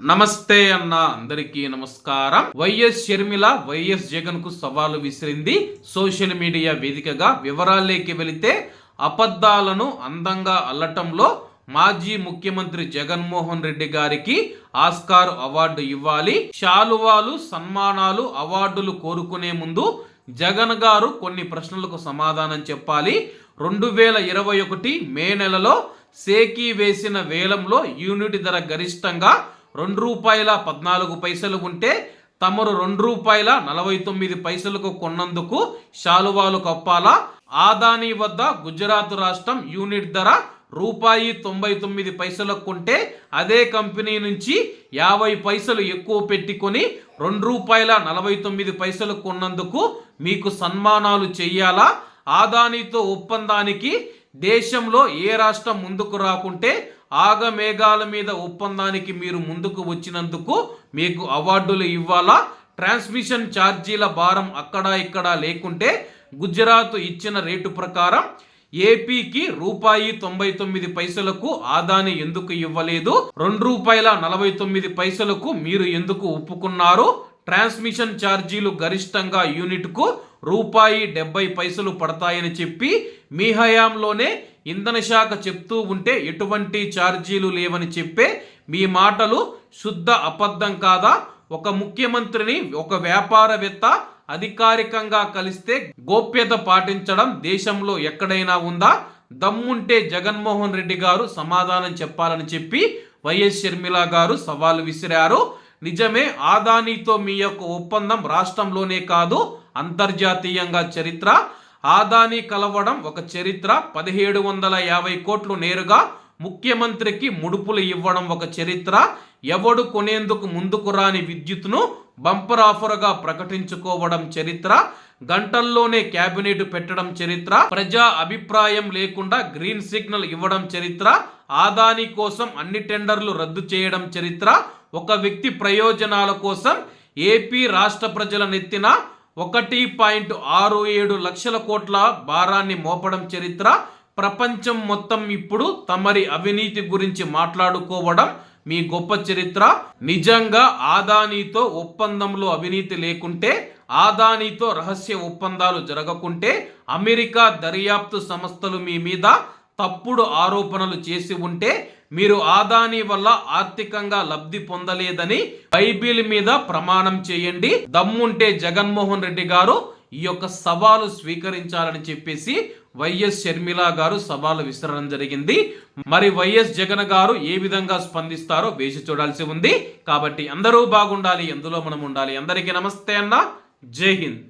నమస్తే అన్న అందరికీ నమస్కారం. వైఎస్ షర్మిల వైఎస్ జగన్కు సవాలు విసిరింది సోషల్ మీడియా వేదికగా. వివరాల్లోకి వెళితే అబద్ధాలను అందంగా అల్లటంలో మాజీ ముఖ్యమంత్రి జగన్మోహన్ రెడ్డి గారికి ఆస్కార్ అవార్డు ఇవ్వాలి. శాలువాలు సన్మానాలు అవార్డులు కోరుకునే ముందు జగన్ గారు కొన్ని ప్రశ్నలకు సమాధానం చెప్పాలి. రెండు వేల ఇరవై ఒకటి మే నెలలో సేకీ వేసిన వేలంలో యూనిట్ ధర గరిష్టంగా రెండు రూపాయల పద్నాలుగు పైసలు ఉంటే తమరు రెండు రూపాయల నలభై తొమ్మిది పైసలకు కొన్నందుకు శాలువాలు కప్పాలా? ఆదాని వద్ద గుజరాత్ రాష్ట్రం యూనిట్ ధర రూపాయి తొంభై తొమ్మిది పైసలకు కొంటే అదే కంపెనీ నుంచి యాభై పైసలు ఎక్కువ పెట్టుకొని రెండు రూపాయల నలభై తొమ్మిది పైసలు కొన్నందుకు మీకు సన్మానాలు చెయ్యాలా ఆదానితో ఒప్పందానికి దేశంలో ఏ రాష్ట్రం ముందుకు రాకుంటే ఆగమేఘాల మీద ఒప్పందానికి మీరు ముందుకు వచ్చినందుకు మీకు అవార్డులు ఇవ్వాలా? ట్రాన్స్మిషన్ ఛార్జీల భారం అక్కడ ఇక్కడ లేకుంటే గుజరాత్ ఇచ్చిన రేటు ప్రకారం ఏపీకి రూపాయి తొంభై తొమ్మిది పైసలకు ఆదాని ఎందుకు ఇవ్వలేదు? రెండు రూపాయల నలభై తొమ్మిది పైసలకు మీరు ఎందుకు ఒప్పుకున్నారు? ట్రాన్స్మిషన్ ఛార్జీలు గరిష్టంగా యూనిట్కు రూపాయి డెబ్బై పైసలు పడతాయని చెప్పి మీ హయాంలోనే ఇంధన శాఖ చెప్తూ ఉంటే ఎటువంటి ఛార్జీలు లేవని చెప్పే మీ మాటలు శుద్ధ అబద్ధం కాదా? ఒక ముఖ్యమంత్రిని ఒక వ్యాపారవేత్త అధికారికంగా కలిస్తే గోప్యత పాటించడం దేశంలో ఎక్కడైనా ఉందా? దమ్ముంటే జగన్మోహన్ రెడ్డి గారు సమాధానం చెప్పాలని చెప్పి వైఎస్ షర్మిల గారు సవాలు విసిరారు. నిజమే ఆదానీతో మీ యొక్క ఒప్పందం రాష్ట్రంలోనే కాదు అంతర్జాతీయంగా చరిత్ర. ఆదాని కలవడం ఒక చరిత్ర. పదిహేడు వందల యాభై కోట్లు నేరుగా ముఖ్యమంత్రికి ముడుపులు ఇవ్వడం ఒక చరిత్ర. ఎవడు కొనేందుకు ముందుకు రాని విద్యుత్ను బంపర్ ఆఫర్గా ప్రకటించుకోవడం చరిత్ర. గంటల్లోనే క్యాబినెట్ పెట్టడం చరిత్ర. ప్రజా అభిప్రాయం లేకుండా గ్రీన్ సిగ్నల్ ఇవ్వడం చరిత్ర. ఆదాని కోసం అన్ని టెండర్లు రద్దు చేయడం చరిత్ర. ఒక వ్యక్తి ప్రయోజనాల కోసం ఏపీ రాష్ట్ర ప్రజల నెత్తిన ఒకటి పాయింట్ ఆరు ఏడు లక్షల కోట్ల భారాన్ని మోపడం చరిత్ర. ప్రపంచం మొత్తం ఇప్పుడు తమరి అవినీతి గురించి మాట్లాడుకోవడం మీ గొప్ప చరిత్ర. నిజంగా ఆదానీతో ఒప్పందంలో అవినీతి లేకుంటే ఆదానీతో రహస్య ఒప్పందాలు జరగకుంటే అమెరికా దర్యాప్తు సంస్థలు మీ మీద తప్పుడు ఆరోపణలు చేసి ఉంటే మీరు ఆదాని వల్ల ఆర్థికంగా లబ్ధి పొందలేదని బైబిల్ మీద ప్రమాణం చేయండి. దమ్ముంటే జగన్మోహన్ రెడ్డి గారు ఈ యొక్క సవాలు స్వీకరించాలని చెప్పేసి వైఎస్ షర్మిల గారు సవాలు విసరడం జరిగింది. మరి వైఎస్ జగన్ గారు ఏ విధంగా స్పందిస్తారో వేచి చూడాల్సి ఉంది. కాబట్టి అందరూ బాగుండాలి ఎందులో మనం ఉండాలి. అందరికీ నమస్తే అన్న. జై హింద్.